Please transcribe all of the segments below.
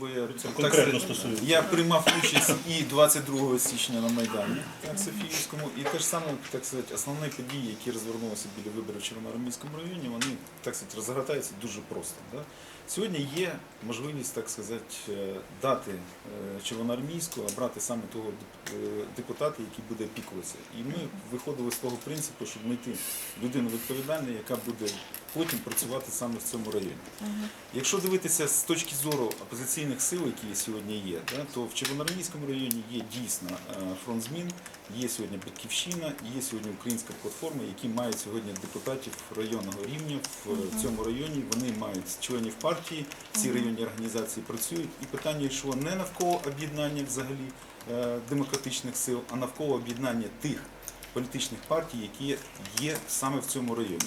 бо я Це конкретно стосується. Я приймав участь і 22 січня на Майдані так, Софіївському, і те ж саме, так сказати, основні події, які розвернулися біля виборів в Червоноармійському районі, вони так сказати, розгортаються дуже просто. Да? Сьогодні є можливість, так сказати, е, дати е, Червоноармійську, обрати саме того е, депутата, який буде опікуватися. І ми виходили з того принципу, щоб знайти людину відповідальну, яка буде потім працювати саме в цьому районі. Якщо дивитися з точки зору опозиційних сил, які сьогодні є, да, то в Червоноармійському районі є дійсно е, фронт змін, є сьогодні Батьківщина, є сьогодні українська платформа, які мають сьогодні депутатів районного рівня в е, цьому районі. Вони мають членів партії, ці районні організації працюють. І питання йшло не навколо об'єднання взагалі е, демократичних сил, а навколо об'єднання тих політичних партій, які є саме в цьому районі.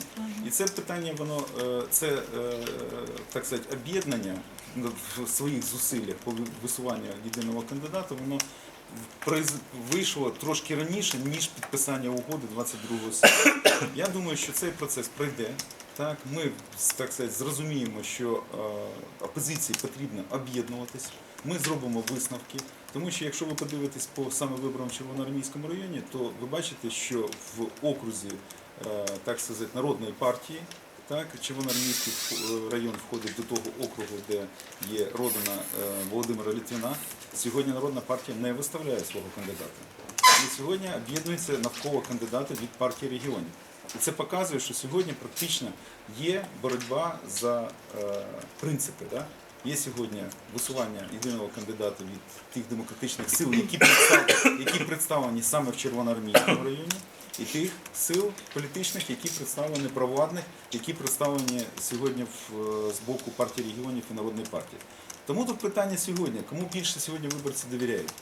І це питання, воно е, це е, так сказати, об'єднання в своїх зусиллях по висуванню єдиного кандидата, воно вийшло трошки раніше, ніж підписання угоди 22 січня. Я думаю, що цей процес пройде. Так, ми так сказати, зрозуміємо, що е, опозиції потрібно об'єднуватись. Ми зробимо висновки, тому що якщо ви подивитесь по саме виборам Червоноармійському районі, то ви бачите, що в окрузі е, так сказати, народної партії, так, Червоноармійський район входить до того округу, де є родина е, Володимира Літвіна. Сьогодні народна партія не виставляє свого кандидата. І сьогодні об'єднується навколо кандидата від партії регіонів. І це показує, що сьогодні практично є боротьба за е, принципи. Да? Є сьогодні висування єдиного кандидата від тих демократичних сил, які представлені, які представлені саме в Червоноармійському районі, і тих сил політичних, які представлені провладних, які представлені сьогодні в, е, з боку партії регіонів і народної партії. Тому тут питання сьогодні: кому більше сьогодні виборці довіряють?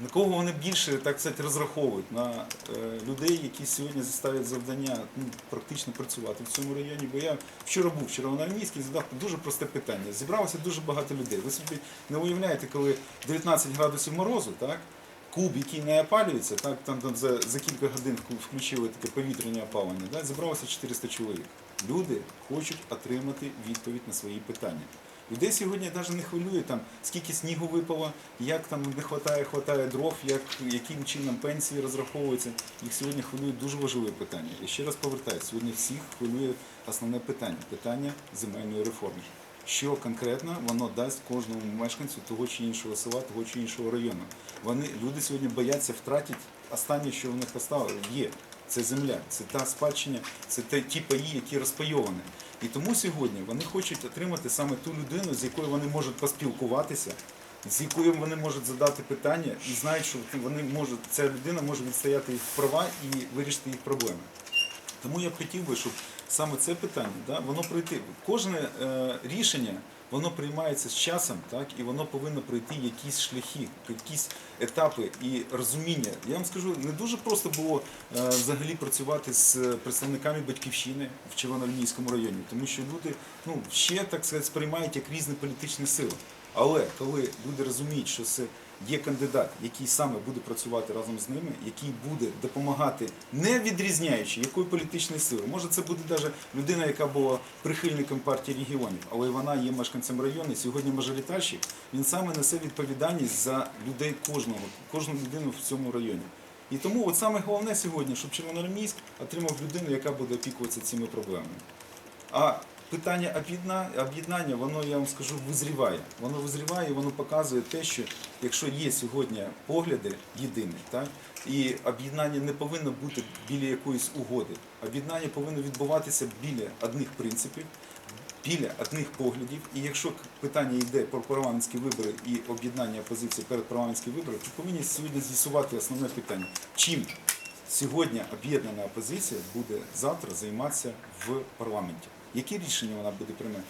На кого вони більше так сказати, розраховують? На е, людей, які сьогодні заставлять завдання ну, практично працювати в цьому районі. Бо я вчора був в Червоноармійській, задав дуже просте питання. Зібралося дуже багато людей. Ви собі не уявляєте, коли 19 градусів морозу, так? Куб, який не опалюється, так там, там за, за кілька годин включили таке повітряне опалення, да, зібралося 400 чоловік. Люди хочуть отримати відповідь на свої питання. Людей сьогодні навіть не хвилює там, скільки снігу випало, як там не вистачає, хватає дров, як, яким чином пенсії розраховуються. Їх сьогодні хвилюють дуже важливе питання. І ще раз повертаюся, сьогодні всіх хвилює основне питання питання земельної реформи. Що конкретно воно дасть кожному мешканцю того чи іншого села, того чи іншого району. Вони люди сьогодні бояться втратити останнє, що в них осталось, є. Це земля, це та спадщина, це те- ті паї, які розпайовані. І тому сьогодні вони хочуть отримати саме ту людину, з якою вони можуть поспілкуватися, з якою вони можуть задати питання і знають, що вони можуть, ця людина може відстояти їх права і вирішити їх проблеми. Тому я б хотів би, щоб саме це питання, да, воно пройти. Кожне е, рішення воно приймається з часом, так, і воно повинно пройти якісь шляхи, якісь етапи і розуміння. Я вам скажу, не дуже просто було е, взагалі працювати з представниками батьківщини в Червоноармійському районі, тому що люди ну, ще так сказати, сприймають як різні політичні сили. Але коли люди розуміють, що це є кандидат, який саме буде працювати разом з ними, який буде допомагати, не відрізняючи якої політичної сили. Може, це буде навіть людина, яка була прихильником партії регіонів, але вона є мешканцем району. Сьогодні мажоритарщик, він саме несе відповідальність за людей кожного, кожну людину в цьому районі. І тому от саме головне сьогодні, щоб Червоноармійськ отримав людину, яка буде опікуватися цими проблемами. А питання об'єдна- об'єднання, воно, я вам скажу, визріває. Воно визріває і воно показує те, що якщо є сьогодні погляди єдині, так, і об'єднання не повинно бути біля якоїсь угоди. Об'єднання повинно відбуватися біля одних принципів, біля одних поглядів. І якщо питання йде про парламентські вибори і об'єднання опозиції перед парламентськими виборами, то повинні сьогодні з'ясувати основне питання. Чим сьогодні об'єднана опозиція буде завтра займатися в парламенті? Які рішення вона буде приймати?